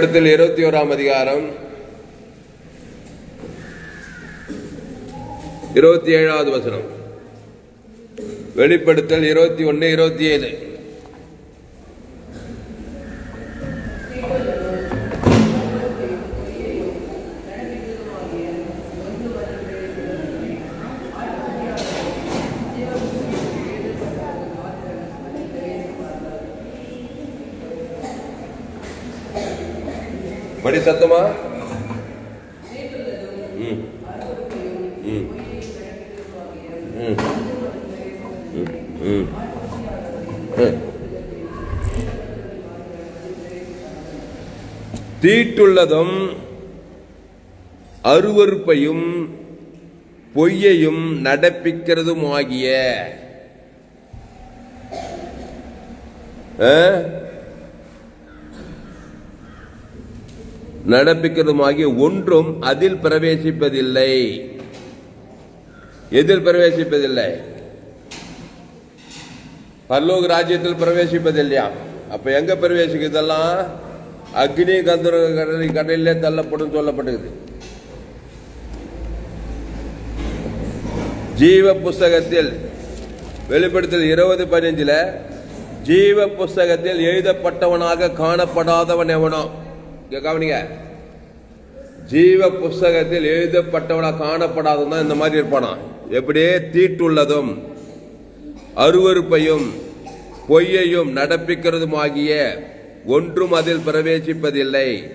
வெளிப்படுத்தல் இருபத்தி ஓராம் அதிகாரம் இருபத்தி ஏழாவது வசனம். வெளிப்படுத்தல் இருபத்தி ஒன்னு இருபத்தி ஏழு. படி சத்தமா ம். ம். ம். ம். தீட்டுள்ளதும் அருவருப்பையும் பொய்யையும் நடப்பிக்கிறதும் ஆகிய நடப்பிக்கிறதுமாகிய ஒன்றும் அதில் பிரவேசிப்பதில்லை. எதில் பிரவேசிப்பதில்லை? பல்லோக ராஜ்யத்தில் பிரவேசிப்பதில்லையா? அப்ப எங்க பிரவேசிக்கிறதெல்லாம் அக்னி கந்தர கடலை கடலிலே தள்ளப்படும் சொல்லப்பட்டிருக்குது ஜீவ புஸ்தகத்தில் வெளிப்படுத்தல் இருபது பதினஞ்சுல ஜீவ புஸ்தகத்தில் எழுதப்பட்டவனாக காணப்படாதவன் எவனோ? கவனிங்க. ஜீவ புஸ்தகத்தில் எழுதப்பட்டவனா காணப்படாதவன் இந்த மாதிரி இருப்பானா? எப்படியே தீட்டுள்ளதும் அருவருப்பையும் பொய்யையும் நடப்பிக்கிறதுமாகிய ஒன்றும் அதில் பிரவேசிப்பதில்லை.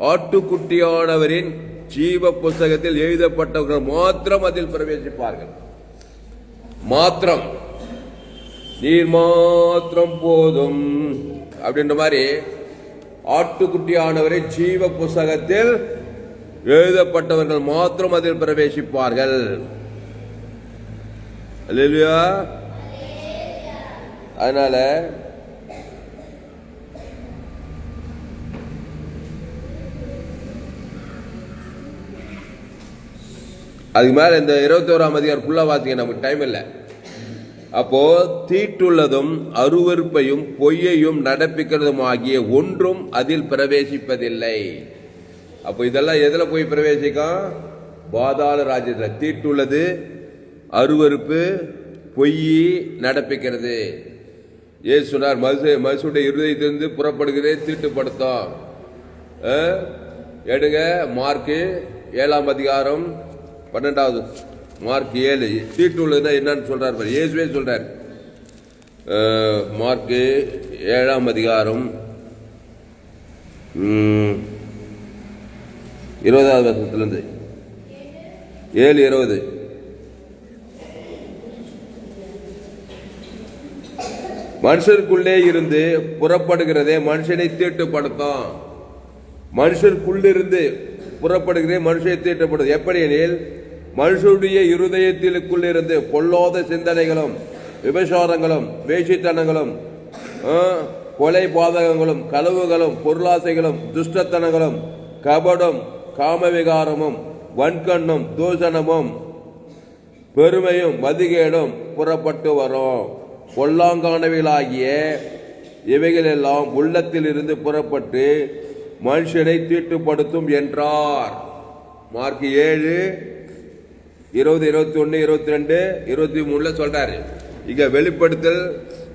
ஆட்டுக்குட்டியானவரின் ஜீவ புஸ்தகத்தில் எழுதப்பட்டவர்கள் மாத்திரம் அதில் பிரவேசிப்பார்கள். மாத்திரம். நீர் மாத்திரம் போதும். அப்படின்ற மாதிரி ஆட்டுக்குட்டியானவரை ஜீவ புஸ்தகத்தில் எழுதப்பட்டவர்கள் மாத்திரம் அதில் பிரவேசிப்பார்கள். அதனால அதுக்கு மேல இந்த இருபத்தி ஓராம் அதிகாரம் ஃபுல்லா வாசிக்க நமக்கு டைம் இல்லை. அப்போ தீட்டுள்ளதும் அருவருப்பையும் பொய்யையும் நடப்பிக்கிறதும் ஆகிய ஒன்றும் அதில் பிரவேசிப்பதில்லை. அப்போ இதெல்லாம் எதில் போய் பிரவேசிக்கும்? பாதாள ராஜ்யத்தில். தீட்டுள்ளது அருவருப்பு பொய் நடப்பிக்கிறது. ஏசு சொன்னார் மசு மசுடைய இருதயத்திலிருந்து புறப்படுகிறதே தீட்டுப்படுத்தும். எடுங்க மார்க்கு ஏழாம் அதிகாரம் பன்னெண்டாவது. மார்க் ஏழு தீட்டுள்ளதுன்னா என்னன்னு சொல்றாரு பாரு. இயேசுவே சொல்றாரு. மார்க்கு ஏழாம் அதிகாரம் இருபதாவது வருஷத்துலேருந்து ஏழு இருபது. மனுஷருக்குள்ளே இருந்து புறப்படுகிறதே மனுஷனை தீட்டுப்படுத்தும். மனுஷருக்குள்ளிருந்து புறப்படுகிறதே மனுஷனை தீட்டுப்படுத்தும். எப்படி எனில்? மனுஷனுடைய இருதயத்திற்குள் இருந்து பொல்லாத சிந்தனைகளும் விபசாரங்களும் வேஷித்தனங்களும் கொலை பாதகங்களும் களவுகளும் பொருளாசைகளும் துஷ்டத்தனங்களும் கபடும் காமவிகாரமும் வன்கண்ணும் தூஷணமும் பெருமையும் மதிகேடும் புறப்பட்டு வரும். பொல்லாங்கானவைகளாகிய இவைகளெல்லாம் உள்ளத்திலிருந்து புறப்பட்டு மனுஷனை தீட்டுப்படுத்தும் என்றார். மார்க் ஏழு இருபது இருபத்தி ஒன்று இருபத்தி ரெண்டு இருபத்தி மூணில் சொல்கிறாரு இங்கே வெளிப்படுத்தல்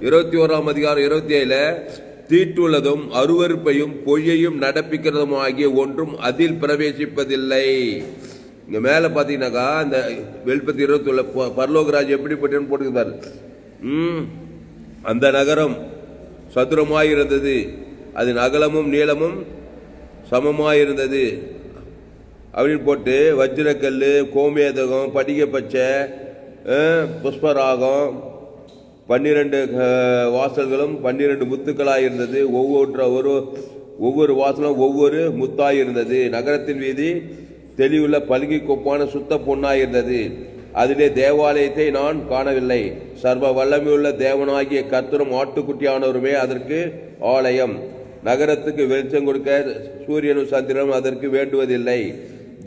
இருபத்தி ஓராம் அதிகாரம் இருபத்தி ஏழில் தீட்டுள்ளதும் அருவருப்பையும் பொய்யையும் நடப்பிக்கிறதும் ஆகிய ஒன்றும் அதில் பிரவேசிப்பதில்லை. இங்கே மேலே பார்த்தீங்கன்னாக்கா இந்த வெளிப்பத்தி இருபத்தி உள்ள பரலோகராஜ் எப்படிப்பட்டன்னு போட்டுக்கிறார் ம் அந்த நகரம் சதுரமாயிருந்தது. அதன் அகலமும் நீளமும் சமமாயிருந்தது. அப்படின்னு போட்டு வஜ்ரக்கல் கோமேதகம் படிகப்பச்சை புஷ்பராகம் பன்னிரெண்டு வாசல்களும் பன்னிரெண்டு முத்துக்களாக இருந்தது. ஒவ்வொரு ஒரு ஒவ்வொரு வாசலும் ஒவ்வொரு முத்தாக இருந்தது. நகரத்தின் வீதி தெளிவுள்ள பல்கி கொப்பான சுத்த பொண்ணாக இருந்தது. அதிலே தேவாலயத்தை நான் காணவில்லை. சர்வ வல்லமையுள்ள தேவனாகிய கத்தரும் ஆட்டுக்குட்டியானவருமே அதற்கு ஆலயம். நகரத்துக்கு வெளிச்சம் கொடுக்க சூரியனும் சந்திரனும் அதற்கு வேண்டுவதில்லை.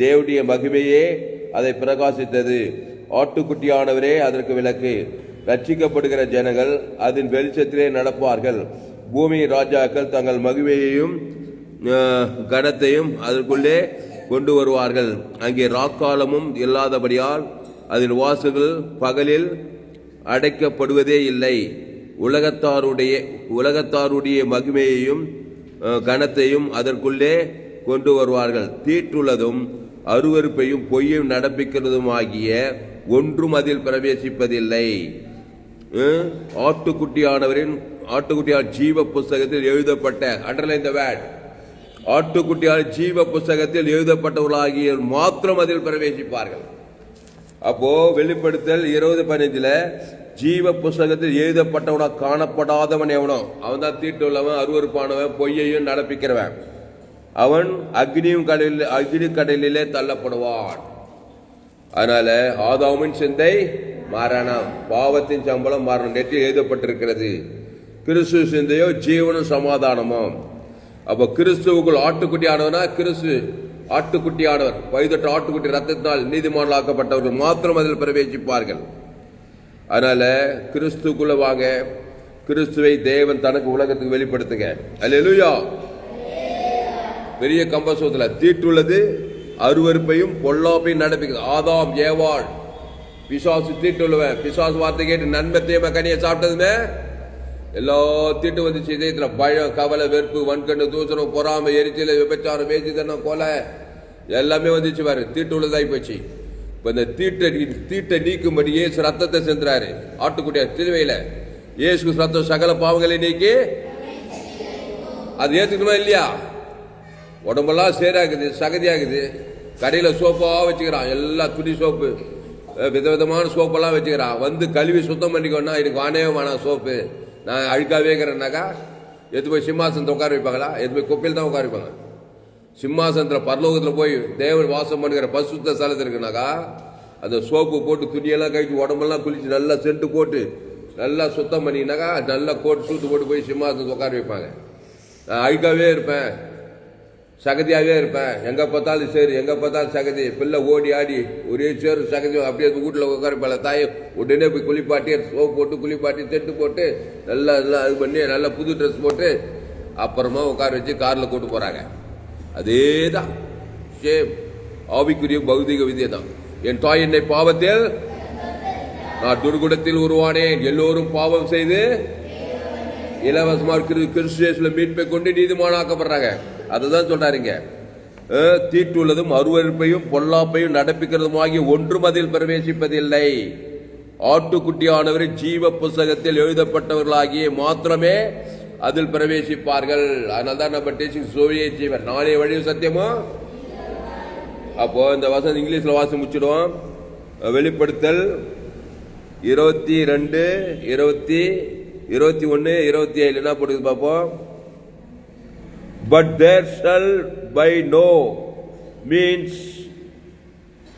தேவனுடைய மகிமையே அதை பிரகாசித்தது. ஆட்டுக்குட்டியானவரே அதற்கு விளக்கு. ரட்சிக்கப்படுகிற ஜனங்கள் அதன் வெளிச்சத்திலே நடப்பார்கள். பூமி ராஜாக்கள் தங்கள் மகிமையையும் கனத்தையும் அதற்குள்ளே கொண்டு வருவார்கள். அங்கே ராக்காலமும் இல்லாதபடியால் அதன் வாசுகள் பகலில் அடைக்கப்படுவதே இல்லை. உலகத்தாருடைய உலகத்தாருடைய மகிமையையும் கனத்தையும் அதற்குள்ளே கொண்டு வருவார்கள். தீட்டுள்ளதும் அருவருப்பையும் பொய்யும் நடப்பிக்கிறதும் ஆகிய ஒன்றும் அதில் பிரவேசிப்பதில்லை. ஆட்டுக்குட்டியானவரின் ஆட்டுக்குட்டியார் ஜீவ புஸ்தகத்தில் எழுதப்பட்ட அண்டர்லைன் த வேட் ஆட்டுக்குட்டியார் ஜீவ புஸ்தகத்தில் எழுதப்பட்டவர்களாகிய மாத்திரம் அதில் பிரவேசிப்பார்கள். அப்போ வெளிப்படுத்தல் இருபது பதினஞ்சுல ஜீவ புஸ்தகத்தில் எழுதப்பட்டவனா காணப்படாதவன் எவனோ? அவன் தான் தீட்டு உள்ளவன் அருவருப்பானவன் பொய்யையும் நடப்பிக்கிறவன். அவன் அக்னியும் கடலில் அக்னி கடலிலே தள்ளப்படுவான். அதனால ஆதாமின் சிந்தை மரணம் பாவத்தின் சம்பளம் மரணம் நெற்றில் எழுதப்பட்டிருக்கிறது. கிறிஸ்து சிந்தையோ ஜீவனும் சமாதானமும். அப்போ கிறிஸ்துவுக்குள் ஆட்டுக்குட்டி ஆனவனா? கிறிஸ்து ஆட்டுக்குட்டி ஆனவர். பைதொட்ட ஆட்டுக்குட்டி ரத்தத்தினால் நீதிமான்களாக்கப்பட்டவர்கள் மாத்திரம் அதில் பிரவேசிப்பார்கள். அதனால கிறிஸ்துக்குள்ள வாங்க. கிறிஸ்துவை தேவன் தனக்கு உலகத்துக்கு வெளிப்படுத்துங்க. அல்லேலூயா! பெரிய கம்பசோத்துல தீட்டுள்ளது அருவருப்பையும் பொல்லாப்பையும் நடப்பிக்கிறது. ஆதாம் ஏவாள் பிசாசு தீட்டுள்ளவன். பிசாசு வார்த்தை கேட்டு நண்பர் தீம கனியை சாப்பிட்டதுமே எல்லா தீட்டு வந்துச்சு. இதயத்தில் பயம் கவலை வெறுப்பு வன்கண்டு தூசணம் பொறாமை எரிச்சல் விபச்சாரம் வேசித்தனம் கொலை எல்லாமே வந்துச்சு பாரு. தீட்டு உள்ளதாகி போச்சு. இப்போ இந்த தீட்டை தீட்டை நீக்கும்படி இயேசு ரத்தத்தை சென்றாரு ஆட்டுக்குட்டியார் திருவையில் இயேசு ரத்தம் சகல பாவங்களை நீக்கி அது ஏற்றுக்கணுமா இல்லையா? உடம்பெல்லாம் சேராகுது சகதியாகுது. கடையில் சோப்பாக வச்சுக்கிறான். எல்லா துணி சோப்பு விதவிதமான சோப்பெல்லாம் வச்சுக்கிறான். வந்து கழுவி சுத்தம் பண்ணிக்கோன்னா எனக்கு வானே வேணாம் சோப்பு. நான் அழுக்காவே இருக்கிறேன்னாக்கா எது போய் சிம்மாசனத்தை உட்கார வைப்பாங்களா? எது போய் குப்பையில் தான் உட்கார வைப்பாங்க? சிம்மாசனத்தில் பரலோகத்தில் போய் தேவன் வாசம் பண்ணுகிற பசுத்த ஸ்தலத்தில் இருக்குனாக்கா அந்த சோப்பு போட்டு துணியெல்லாம் கழிச்சு உடம்பெல்லாம் குளிச்சு நல்லா சென்ட்டு போட்டு நல்லா சுத்தம் பண்ணினாக்கா நல்லா கோட்டு சூத்து போட்டு போய் சிம்மாசனத்தை உட்கார வைப்பாங்க. நான் அழுக்காவே இருப்பேன். சகதியாகவே இருப்பேன். எங்கே பார்த்தாலும் சரி எங்கே பார்த்தாலும் சகதி. பிள்ளை ஓடி ஆடி ஒரே சேரு சகதி. அப்படியே வீட்டில் உட்காருப்பாள் தாய். உடனே போய் குளிப்பாட்டி சோப் போட்டு குளிப்பாட்டி செட்டு போட்டு நல்லா நல்லா இது பண்ணி நல்லா புது ட்ரெஸ் போட்டு அப்புறமா உட்கார வச்சு காரில் கூட்டு போகிறாங்க அதே தான் சேம் ஆவிக்குரிய பௌதிக விதியை தான் என் தாய் என்னை பாவத்தில் நான் துர்குடத்தில் உருவானேன் எல்லோரும் பாவம் செய்து இலவசமாக இருக்கிறது. கிறிஸ்துவேஸ்ல மீட்பை கொண்டு நீதிமானாக்கப்படுறாங்க. அதுதான் சொல்றாருங்க. தீட்டுள்ளதும் அருவருப்பையும் பொல்லாப்பையும் நடப்பிக்கிறதும் ஆகிய ஒன்றும் அதில் பிரவேசிப்பதில்லை. ஆட்டுக்குட்டியானவர் ஜீவ புஸ்தகத்தில் எழுதப்பட்டவர்களாகிய மாத்திரமே அதில் பிரவேசிப்பார்கள். அதனால தான் நம்ம டீச்சிங் சோவியே ஜீவன் நானே வழி சத்தியமா? அப்போ இந்த வசனம் இங்கிலீஷில் வாசி முடிச்சிடுவோம். வெளிப்படுத்தல் இருபத்தி ரெண்டு இருபத்தி இருபத்தி ஒன்று இருபத்தி ஏழு. என்ன போடுது பார்ப்போம் but there shall by no means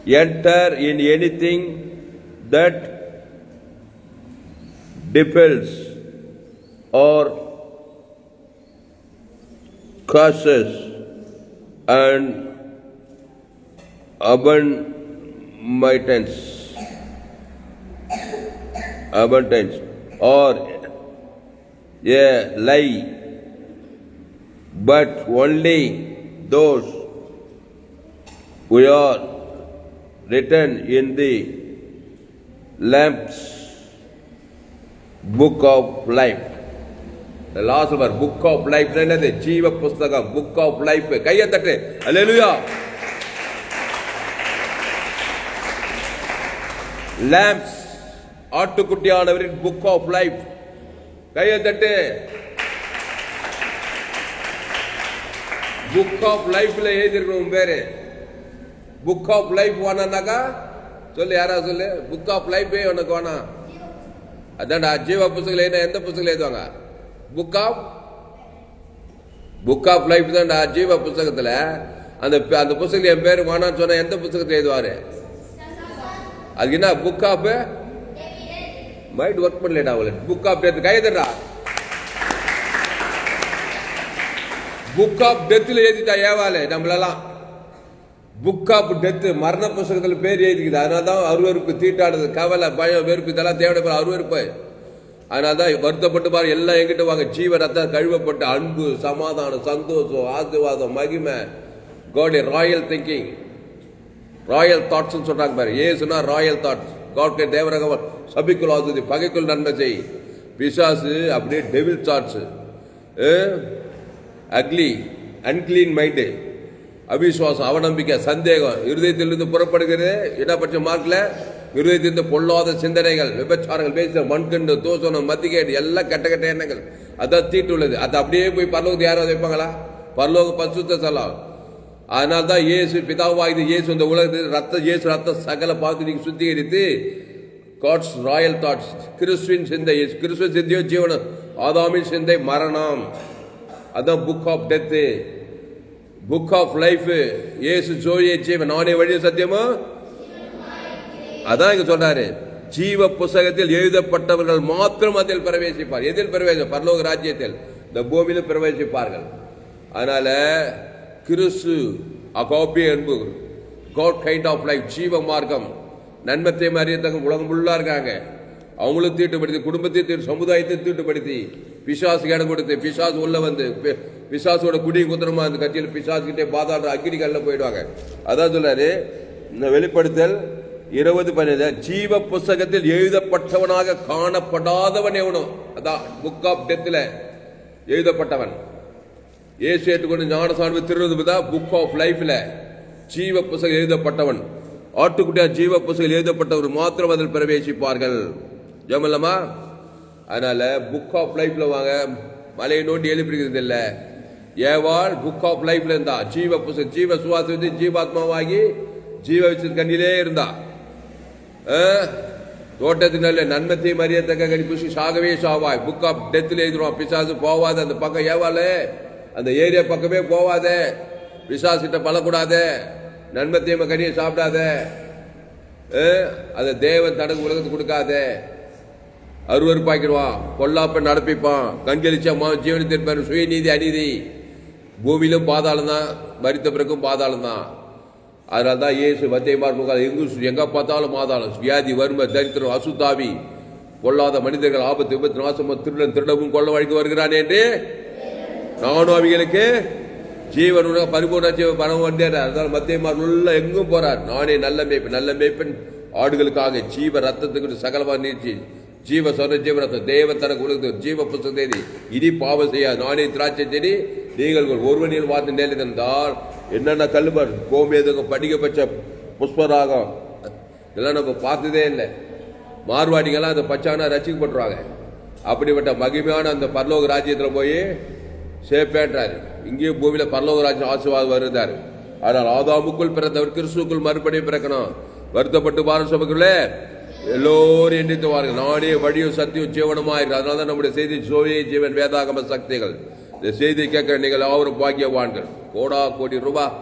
enter in anything that defiles or causes and abundance abundance or a lie but only those who are written in the lamb's book of life the last word book of life என்னது ஜீவ புஸ்தகம் book of life கையை தட்டு அல்லேலூயா lamps ஆட்டுக்குட்டியானவரின் book of life கையை தட்டு book of லைஃப்ல எழுதிருக்கணும் உன் பேரு? புக் ஆஃப் லைஃப் வேணானாக்கா சொல்லு யாரா சொல்லு? புக் ஆஃப் லைஃபே உனக்கு வேணாம் அதான்டா ஜீவ புஸ்தகம் எழுதினா எந்த புஸ்தகம் எழுதுவாங்க? Book of book of life தான்டா ஜீவ புஸ்தகத்துல. அந்த அந்த புஸ்தகத்தில் என் பேர் வேணான்னு சொன்னால் எந்த புஸ்தகத்தில் எழுதுவாரு? அதுக்கு என்ன புக் ஆஃப் மைண்ட் ஒர்க் பண்ணலடா அவளுக்கு புக் ஆஃப் கைதுடா புக் ஆஃப் டெத்தில் எழுதிட்டா ஏவாலே நம்மளெல்லாம். புக் ஆஃப் டெத்து மரண புஸ்தகத்தில் பேர் எழுதிக்குது. அதனால தான் அருவருப்பு தீட்டாடுது கவலை பயம் வெறுப்பு இதெல்லாம் தேவையான அருவறுப்பு அதனால தான் வருத்தப்பட்டு பாரு எல்லாம் எங்கிட்ட வாங்க. ஜீவ ரத்தம் கழுவப்பட்ட அன்பு சமாதானம் சந்தோஷம் ஆசிர்வாதம் மகிமை. God royal thinking royal thoughts சொல்றாங்க பாரு. ஏசுனா ராயல் தாட்ஸ் காட்கே தேவரகம். சபிக்குள் ஆகுது பகைக்குள் நன்மை செய். பிசாசு அப்படியே devil thoughts ugly unclean mind அவிசுவாசம் அவநம்பிக்கை சந்தேகம். இருதயத்திலிருந்து புறப்படுகிறது. இடப்பட்ச மார்க்கில் இருதயத்திலிருந்து பொல்லாத சிந்தனைகள் விபச்சாரங்கள் பேசுகிற மண்கண்டு தோசனம் மத்திகேடு எல்லாம் கெட்ட கெட்ட எண்ணங்கள். அதான் தீட்டு உள்ளது அது அப்படியே போய் பரலோகத்தை யாராவது வைப்பாங்களா? பரலோக பசுத்த சொல்லலாம் அதனால தான் இயேசு பிதாவாகிது இயேசு இந்த உலகத்தில் ரத்த இயேசு ரத்த சகல பாத்திரிக்கு சுத்திகரித்து காட்ஸ் ராயல் தாட்ஸ் கிறிஸ்துவின் சிந்தை கிறிஸ்துவின் சிந்தையோ ஜீவனம் ஆதாமின் சிந்தை மரணம். அதான் book of death book of life இயேசு ஜோதியை ஜீவன் நானே வழி சத்தியமா? அதான் இங்க சொல்றாரு. ஜீவ புஸ்தகத்தில் எழுதப்பட்டவர்கள் மாத்திரம் அதில் பிரவேசிப்பார். எதில் பிரவேசம்? பரலோக ராஜ்யத்தில். இந்த பூமியிலும் பிரவேசிப்பார்கள். அதனால கிறிஸ்து அகோபிய என்பு காட் கைண்ட் ஆஃப் லைஃப் ஜீவ மார்க்கம். நன்மத்தை மாதிரி உலகம் உள்ளா இருக்காங்க. அவங்களும் தீட்டுப்படுத்தி குடும்பத்தையும் தீட்டு சமுதாயத்தை தீட்டுப்படுத்தி பிசாசு இடம் கொடுத்து பிசாசு உள்ள வந்து பிசாசோட குடி குத்திரமா அந்த கட்சியில் பிசாசுக்கிட்டே கிட்டே பாதாள கல்ல போயிடுவாங்க. அதான் சொல்றாரு இந்த வெளிப்படுத்தல் இருபது பன்னெண்டு ஜீவ புஸ்தகத்தில் எழுதப்பட்டவனாக காணப்படாதவன் எவனும் அதான் புக் ஆஃப் டெத்தில் எழுதப்பட்டவன். ஏசு ஏற்றுக்கொண்டு ஞானசாமி திருவது தான் புக் ஆஃப் லைஃப்ல ஜீவ புஸ்தகம் எழுதப்பட்டவன். ஆட்டுக்குட்டியா ஜீவ புஸ்தகம் எழுதப்பட்டவர் மாத்திரம் அதில் பிரவேசிப்பார்கள். ஜமல்லமா அதனால புக் ஆஃப் லைஃப்ல வாங்க. மலையை நோண்டி எழுப்பிருக்கிறது இல்ல. ஏவாள் புக் ஆஃப் லைஃப்ல இருந்தா ஜீவ புஸ்தகம் ஜீவ சுவாசி ஜீவாத்மாவாகி ஜீவ வச்சு கண்ணிலே இருந்தா. தோட்டத்தினால நன்மத்தை மறியத்தக்க கனி புஷி சாகவே சாவாய். புக் ஆஃப் டெத்தில் எழுதுருவான் பிசாசு போவாத. அந்த பக்கம் ஏவாலே அந்த ஏரியா பக்கமே போவாத. பிசாசிட்ட பழக்கூடாத. நன்மத்தையும் கனியை சாப்பிடாத. அதை தேவன் தனக்கு உலகத்துக்கு கொடுக்காத. அருவறுப்பாக்கிடுவான் பொல்லாப்ப நடப்பிப்பான். கண்களிச்சா மா ஜீவனை சுயநீதி அநீதி. பூமியிலும் பாதாளம் தான் மரித்த பிறகும் பாதாளம் தான் அதனால தான் இயேசு மத்தியமார் முகால் எங்கு எங்கே பார்த்தாலும் பாதாளம். வியாதி வறுமை தரித்திரம் அசுத்தாவி. பொல்லாத மனிதர்கள் ஆபத்து விபத்து நாசமும் திருடன் திருடவும் கொள்ள வழிக்கு வருகிறான் என்று நானும் அவங்களுக்கு ஜீவன் பரிபூர்ண ஜீவன் பணம் வந்தேன் அதனால் மத்தியமார் உள்ள எங்கும் போறார். நானே நல்ல மேய்ப்பு நல்ல மேய்ப்பன். ஆடுகளுக்காக ஜீவ ரத்தத்துக்கு சகலமாக நீச்சி ஜீவ சொன்ன ஜீவ ரத்தம் தேவ தனக்கு உலகத்து ஜீவ புஸ்தகம் தேதி இனி பாவம் செய்யாது. நானே திராட்சை செடி நீங்கள் ஒருவனில் வாழ்ந்து நிலைத்திருந்தால் என்னென்ன கல்லுமர் கோமேதுங்க படிக்கப்பட்ட புஷ்பராகம் இதெல்லாம் நம்ம பார்த்ததே இல்லை. மார்வாடிகள்லாம் அந்த பச்சானா ரசிக்கப்பட்டுருவாங்க அப்படிப்பட்ட மகிமையான அந்த பரலோக ராஜ்யத்தில் போய் சேப்பேன்றாரு இங்கேயும் பூமியில் பரலோக ராஜ்யம் ஆசீர்வாதம் வருதாரு. ஆனால் ஆதாமுக்குள் பிறந்தவர் கிறிஸ்துக்குள் மறுபடியும் பிறக்கணும். வருத்தப்பட்டு பாரசபைக்குள்ளே எல்லோரும் எண்ணித்துவார்கள் நானே வழியும் சத்தியம் ஜீவனமாயிருக்கு அதனால தான் நம்முடைய செய்தி சோழியை ஜீவன் வேதாகம சக்திகள். இந்த செய்தி கேட்கிற நீங்கள் அவரும் பாக்கியவான்கள். கோடா கோடி ரூபாய்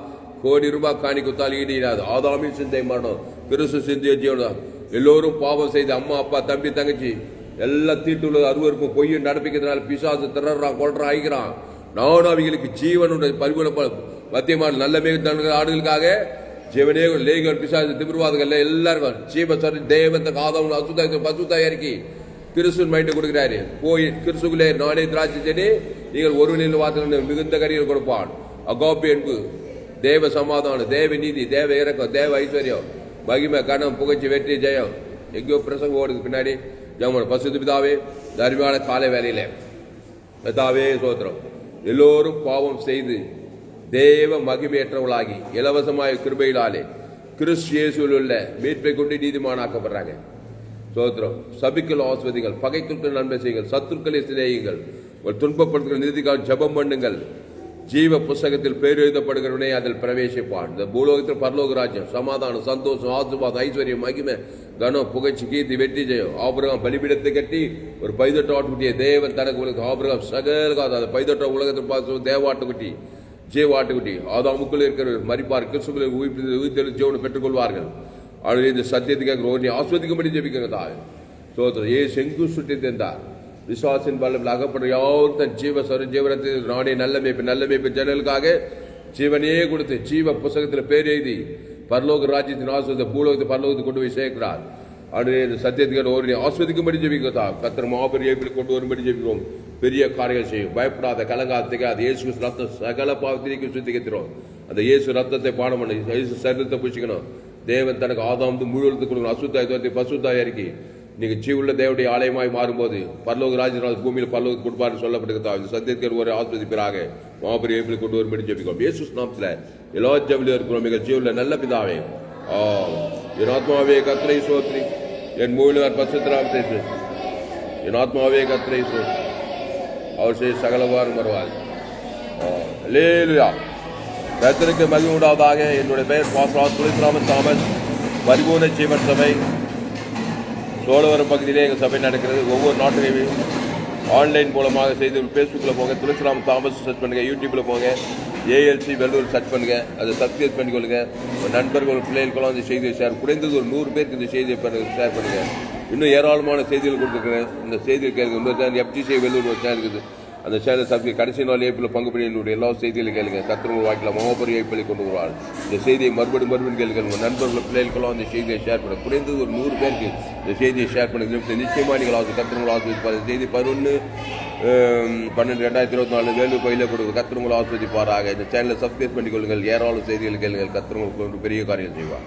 கோடி ரூபாய் காணி ஈடு இடாது ஆதாமி சிந்தை மரணம். கிறிஸ்து சிந்திய ஜீவனம் எல்லோரும் பாவம் செய்து அம்மா அப்பா தம்பி தங்கச்சி எல்லாம் தீட்டுள்ள அருவருப்பும் பொய்யும் நடப்பிக்கிறதுனால பிசாசு திறறான் கொள்றான் ஆகிக்கிறான் நானும் அவங்களுக்கு ஜீவனுடைய பரிபூர்ண மத்தியமான நல்ல மிக ஆடுகளுக்காக ஜீவனே லேகன் பிசாசு திமிர்வாதங்கள் எல்லாரும் ஜீவசரி தேவந்த தேவத்தை காதவன் அசுத்த இருக்கி கிறிஸ்துவின் மைண்ட் கொடுக்கிறாரு. போய் கிறிஸ்துக்குள்ளே நானே திராட்சை செடி நீங்கள் ஒருவனில் வார்த்தை மிகுந்த கரியர் கொடுப்பான். அகோபி அன்பு தேவ சமாதானம் தேவ நீதி தேவ இறக்கம் தேவ ஐஸ்வர்யம் மகிமை கணம் புகழ்ச்சி வெற்றி ஜெயம். எங்கேயோ பிரசங்கம் ஓடுக்கு பின்னாடி. ஜமன் பசுத்து பிதாவே தர்மியான காலை வேலையில் பிதாவே சோத்திரம். எல்லோரும் பாவம் செய்து தேவ மகிமையற்றவளாகி இலவசமாய் கிருபையிலாலே கிறிஸ்து இயேசுவில் உள்ள மீட்பை கொண்டு நீதிமானாக்கப்படுறாங்க. சோத்திரம் சபிக்கல் ஆஸ்வதிகள் பகைத்துக்கள் நன்மை செய்யுங்கள் சத்துருக்களை சிநேகிங்கள் உங்கள் துன்பப்படுத்துகிற நிதிக்காக ஜெபம் பண்ணுங்கள். ஜீவ புஸ்தகத்தில் பேர் எழுதப்படுகிறவனே அதில் பிரவேசிப்பான். இந்த பூலோகத்தில் பரலோக ராஜ்யம் சமாதானம் சந்தோஷம் ஆசுவாதம் ஐஸ்வர்யம் மகிமை கனம் புகழ்ச்சி கீர்த்தி வெற்றி ஜெயம். ஆபரகம் பலிபீடத்தை கட்டி ஒரு பைதொட்ட ஆட்டுக்குட்டியை தேவன் தனக்கு உலக ஆபரகம் சகல காது அந்த பைதொட்ட உலகத்தில் பார்த்து தேவாட்டுக்குட்டி. ஜீவாட்டுக்குட்டி ஆதாமுக்குள் இருக்கிற மறிப்பார் கிறிஸ்துக்களை உயிர்ப்பு உயிர்த்தெழு ஜீவனை பெற்றுக்கொள்வார்கள். அவர்கள் இந்த சத்தியத்துக்காக ரோனி ஆஸ்வதிக்கும்படி ஜெபிக்கிறதா சோதரம் ஏ செங்கு சுட்டி தந்தார் விசுவாசின் பலத்தில் அகப்பட்ட யாரும் தன் ஜீவ சொர ஜீவனத்தை நாடே நல்ல மேய்ப்பு நல்ல மேய்ப்பு ஜனலுக்காக ஜீவனையே கொடுத்து ஜீவ புஸ்தகத்தில் பேர் எழுதி பரலோக ராஜ்யத்தின் ஆஸ்வதி பூலோகத்தை பரலோகத்தை கொண்டு போய் சேர்க்கிறார். அவருடைய இந்த சத்தியத்துக்கு ஒரு ஆஸ்வதிக்கும்படி ஜெபிக்கிறதா கத்தர் மாபெரிய ஏப்பில் கொண்டு வரும்படி ஜெபிக்கிறோம். பெரிய காரியங்கள் செய்யும். பயப்படாத கலங்காத்துக்கு அது இயேசு ரத்தம் சகல பாவத்திற்கு சுத்திக்கிறோம் அந்த இயேசு ரத்தத்தை பாடம் பண்ணி. இயேசு சரீரத்தை பிடிச்சிக்கணும் தேவன் தனக்கு ஆதாம் முழுவதுக்கு கொடுக்கணும். அசுத்தாய் தோத்தி பசுத்தாய் இறக்கி. நீங்க ஜீவுள்ள தேவடைய ஆலயமாய் மாறும்போது பல்லோக ராஜநாத் பூமியில் பல்லோக கொடுப்பாரு சொல்லப்பட்டிருக்கா இந்த சத்தியத்தில் ஒரு ஆஸ்வதிப்பிறாக மாபெரிய ஏப்பில் கொண்டு வரும்படி ஜெபிக்கும் இயேசு நாமத்தில் எல்லா ஜபிலும் இருக்கிறோம். மிக ஜீவுள்ள நல்ல பிதாவே. ஆ என் ஆத்மாவே கத்திரை சோத்ரி என் மூலிவர் பசுத்திராமத்தை என் ஆத்மாவே கத்திரை சோத்ரி அவர் செய்ய சகலவாரும் வருவார். லேலுயா கர்த்தருக்கு மகிமை உண்டாவதாக. என்னுடைய பெயர் பாஸ்ராஜ் துளித்ராமன் தாமஸ். பரிபூர்ண ஜீவன் சபை. சோழவரம் பகுதியிலே எங்கள் சபை நடக்கிறது. ஒவ்வொரு நாட்டிலையும் ஆன்லைன் மூலமாக செய்து ஃபேஸ்புக்கில் போங்க. துளசிராம் தாமஸ் சர்ச் பண்ணுங்கள் யூடியூப்பில் போங்க. ஏஎல்சி வெள்ளூர் சர்ச் பண்ணுங்கள் அதை சப்ஸ்கிரைப் பண்ணிக்கொள்ளுங்கள் நண்பர்கள் பிள்ளைகளுக்கெல்லாம் இந்த செய்தியை ஷேர் குறைந்தது ஒரு நூறு பேருக்கு இந்த செய்தியை ஷேர் பண்ணுங்கள் இன்னும் ஏராளமான செய்திகள் கொடுத்துருக்கிறேன். இந்த செய்திகள் கேளுங்க. இன்னொரு சேனல் எஃப்டிசி வெள்ளூர் ஒரு சேனல் இருக்குது. அந்த சேனல் சப்ஸ்கிரைப் கடைசி நாள் ஏப்பில் பங்கு பண்ணி என்னுடைய எல்லா செய்திகளையும் கேளுங்க. கத்திரங்கள் வாக்கில் மகோபரி ஏப்பிலை கொண்டு வருவார் இந்த செய்தியை மறுபடியும் மறுபடியும் கேளுங்க உங்கள் நண்பர்கள் பிள்ளைகளுக்கெல்லாம் அந்த செய்தியை ஷேர் பண்ண. குறைந்தது ஒரு நூறு பேருக்கு இந்த செய்தியை ஷேர் பண்ணுங்க நிச்சயமாக நீங்கள் ஆசை கத்திரங்கள் ஆசிரியப்பார் இந்த செய்தி பதினொன்று பன்னெண்டு ரெண்டாயிரத்தி இருபத்தி நாலு வேலூர் பயில கொடுக்க கத்திரங்களை ஆஸ்வதிப்பாராக இந்த சேனலை சப்ஸ்கிரைப் பண்ணிக்கொள்ளுங்கள். ஏராளம் செய்திகள் கேளுங்கள். கத்திரங்களுக்கு ஒரு பெரிய காரியம் செய்வார்.